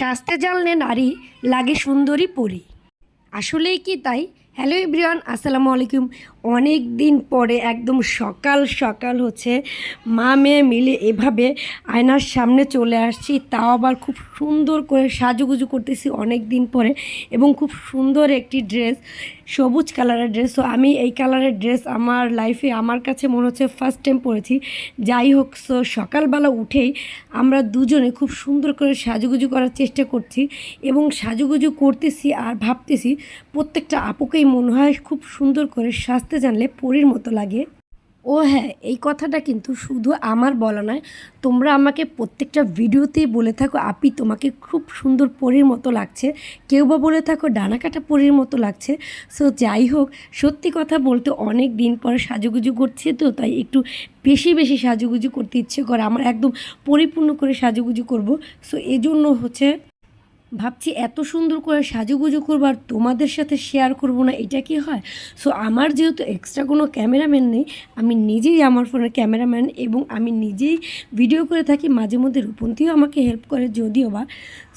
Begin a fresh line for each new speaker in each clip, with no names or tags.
শাস্তে জানলে নারী লাগে সুন্দরী পরি। আসলেই কি তাই? হ্যালো ইব্রিয়ান আসসালামু আলাইকুম। অনেক দিন পরে একদম সকাল সকাল হচ্ছে মা মেয়ে মিলে এভাবে আয়নার সামনে চলে আসছি, তাও আবার খুব সুন্দর করে সাজুগুজু করতেছি অনেক দিন পরে এবং খুব সুন্দর একটি ড্রেস সবুজ কালারের ড্রেস তো আমি এই কালারের ড্রেস আমার লাইফে আমার কাছে মনে হচ্ছে ফার্স্ট টাইম পরেছি। যাই হোক সো সকালবেলা উঠেই আমরা দুজনে খুব সুন্দর করে সাজুগুজু করার চেষ্টা করছি এবং সাজুগুজু করতেছি আর ভাবতেছি প্রত্যেকটা আপুকেই মনে হয় খুব সুন্দর করে সাজতে জানলে পরীর মতো লাগে। ও হ্যাঁ এই কথাটা কিন্তু শুধু আমার বলা নয়, তোমরা আমাকে প্রত্যেকটা ভিডিওতেই বলে থাকো, আপি তোমাকে খুব সুন্দর পরীর মতো লাগছে, কেউ বা বলে থাকো ডানা কাটা পরীর মতো লাগছে। সো যাই হোক, সত্যি কথা বলতে অনেক দিন পরে সাজুগুজু করছে তো, তাই একটু বেশি বেশি সাজুগুজু করতে ইচ্ছে করে, আমার একদম পরিপূর্ণ করে সাজুগুজু করব। সো এজন্য হচ্ছে ভাবছি এত সুন্দর করে সাজুগুজু করব আর তোমাদের সাথে শেয়ার করব না, এটা কি হয়? সো আমার যেহেতু এক্সট্রা কোনো ক্যামেরাম্যান নেই, আমি নিজেই আমার ফোনের ক্যামেরাম্যান এবং আমি নিজেই ভিডিও করে থাকি, মাঝে মধ্যে রূপন্তীও আমাকে হেল্প করে, যদিও বা।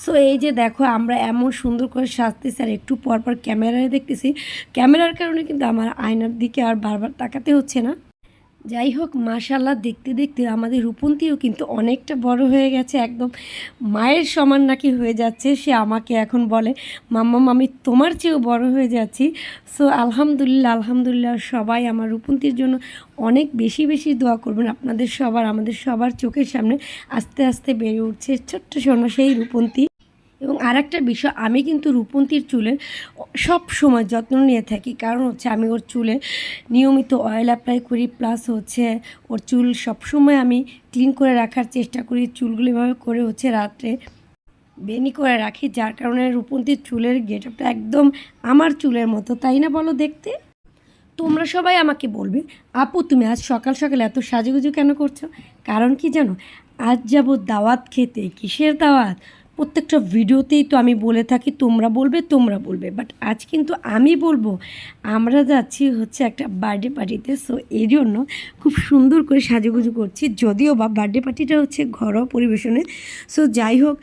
সো এই যে দেখো, আমরা এমন সুন্দর করে সাজতেছি আর একটু পর পর ক্যামেরায় দেখতেছি। ক্যামেরার কারণে কিন্তু আমার আয়নার দিকে আর বারবার তাকাতে হচ্ছে না। যাই হোক মাশাল্লাহ দেখতে দেখতে আমাদের রূপন্তীও কিন্তু অনেকটা বড় হয়ে গেছে, একদম মায়ের সমান নাকি হয়ে যাচ্ছে, সে আমাকে এখন বলে, মাম্মা আমি তোমার চেয়েও বড় হয়ে যাচ্ছি। সো আলহামদুলিল্লাহ আলহামদুলিল্লাহ, সবাই আমার রূপন্তীর জন্য অনেক বেশি বেশি দোয়া করবেন আপনাদের সবার, আমাদের সবার চোখের সামনে আস্তে আস্তে বেড়ে উঠছে ছোট্ট সোনা সেই রূপন্তী। এবং আর একটা বিষয়, আমি কিন্তু রূপন্তীর চুলের সব সময় যত্ন নিয়ে থাকি। কারণ হচ্ছে আমি ওর চুলে নিয়মিত অয়েল অ্যাপ্লাই করি প্লাস হচ্ছে ওর চুল সব সময় আমি ক্লিন করে রাখার চেষ্টা করি। চুলগুলো এভাবে করে হচ্ছে রাত্রে বেনি করে রাখি, যার কারণে রূপন্তীর চুলের গেট আপটা একদম আমার চুলের মতো, তাই না বলো দেখতে? তোমরা সবাই আমাকে বলবে, আপু, তুমি আজ সকাল সকাল এত সাজুগুজু কেন করছ? কারণ কি জানো, আজ যাব দাওয়াত খেতে কিসের দাওয়াত? প্রত্যেকটা ভিডিওতেই তো আমি বলে থাকি, তোমরা বলবে তোমরা বলবে। বাট আজ কিন্তু আমি বলব, আমরা যাচ্ছি হচ্ছে একটা বার্থডে পার্টিতে সো এই জন্য খুব সুন্দর করে সাজুগুজু করছি, যদিও বা বার্থডে পার্টিটা হচ্ছে ঘরোয়া পরিবেশনে। সো যাই হোক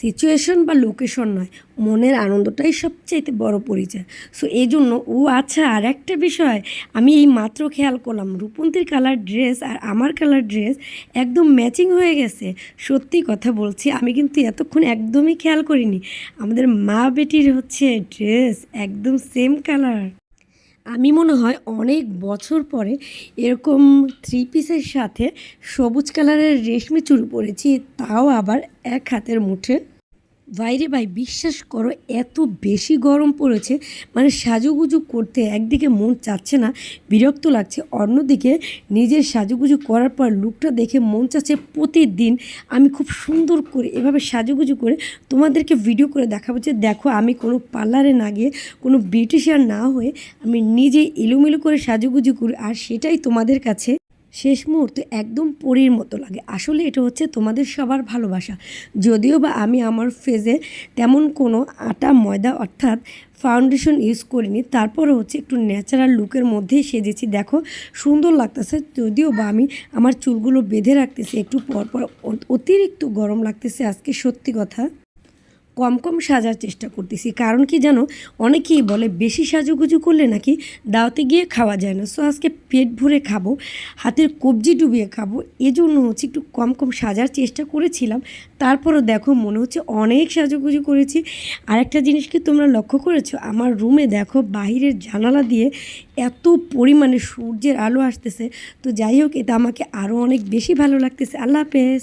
সিচুয়েশন বা লোকেশন নয়, মনের আনন্দটাই সবচাইতে বড় পরিচয়। সো এই জন্য ও আচ্ছা আর একটা বিষয়, আমি এই মাত্র খেয়াল করলাম, রূপন্তীর কালার ড্রেস আর আমার কালার ড্রেস একদম ম্যাচিং হয়ে গেছে। সত্যি কথা বলছি, আমি কিন্তু এতক্ষণ একদমই খেয়াল করিনি। আমাদের মা বেটির হচ্ছে ড্রেস একদম সেম কালার আমি মনে হয় অনেক বছর পরে এরকম থ্রি পিসের সাথে সবুজ কালারের রেশমি চুড়ি পরেছি, তাও আবার এক হাতের মুঠে। বাইরে ভাই, বিশ্বাস করো, এত বেশি গরম পড়েছে মানে সাজুগুজু করতে একদিকে মন চাচ্ছে না, বিরক্ত লাগছে। অন্যদিকে নিজের সাজুগুজু করার পর লুকটা দেখে মন চাচ্ছে প্রতিদিন আমি খুব সুন্দর করে এভাবে সাজুগুজু করে তোমাদেরকে ভিডিও করে দেখাবো যে, দেখো আমি কোনো পার্লারে না গিয়ে, কোনো বিউটিশিয়ান না হয়ে আমি নিজে এলোমেলো করে সাজুগুজু করি, আর সেটাই তোমাদের কাছে। শেষ মুহূর্তে একদম পরীর মতো লাগে। আসলে এটা হচ্ছে তোমাদের সবার ভালোবাসা। যদিও বা আমি আমার ফেজে তেমন কোনো আটা, ময়দা অর্থাৎ ফাউন্ডেশন ইউজ করিনি তারপরে হচ্ছে একটু ন্যাচারাল লুকের মধ্যেই সেজেছি। দেখো, সুন্দর লাগতেছে। যদিও বা আমি আমার চুলগুলো বেঁধে রাখতেছি, একটু পর পর অতিরিক্ত গরম লাগতেছে আজকে সত্যি কথা। কম কম সাজার চেষ্টা করতেছি। কারণ কি জানো? অনেকেই বলে, বেশি সাজুগুজু করলে নাকি দাওয়াতে গিয়ে খাওয়া যায় না। সো আজকে পেট ভরে খাব, হাতের কবজি ডুবিয়ে খাব, এজন্য হচ্ছে একটু কম কম সাজার চেষ্টা করেছিলাম। তারপরও দেখো, মনে হচ্ছে অনেক সাজুগুজু করেছি। আরেকটা জিনিস কি তোমরা লক্ষ্য করেছ? আমার রুমে দেখো, বাহিরের জানালা দিয়ে এত পরিমাণে সূর্যের আলো আসতেছে। তো যাই হোক, এটা আমাকে আরও অনেক বেশি ভালো লাগতেছে। আল্লাহ হাফেজ।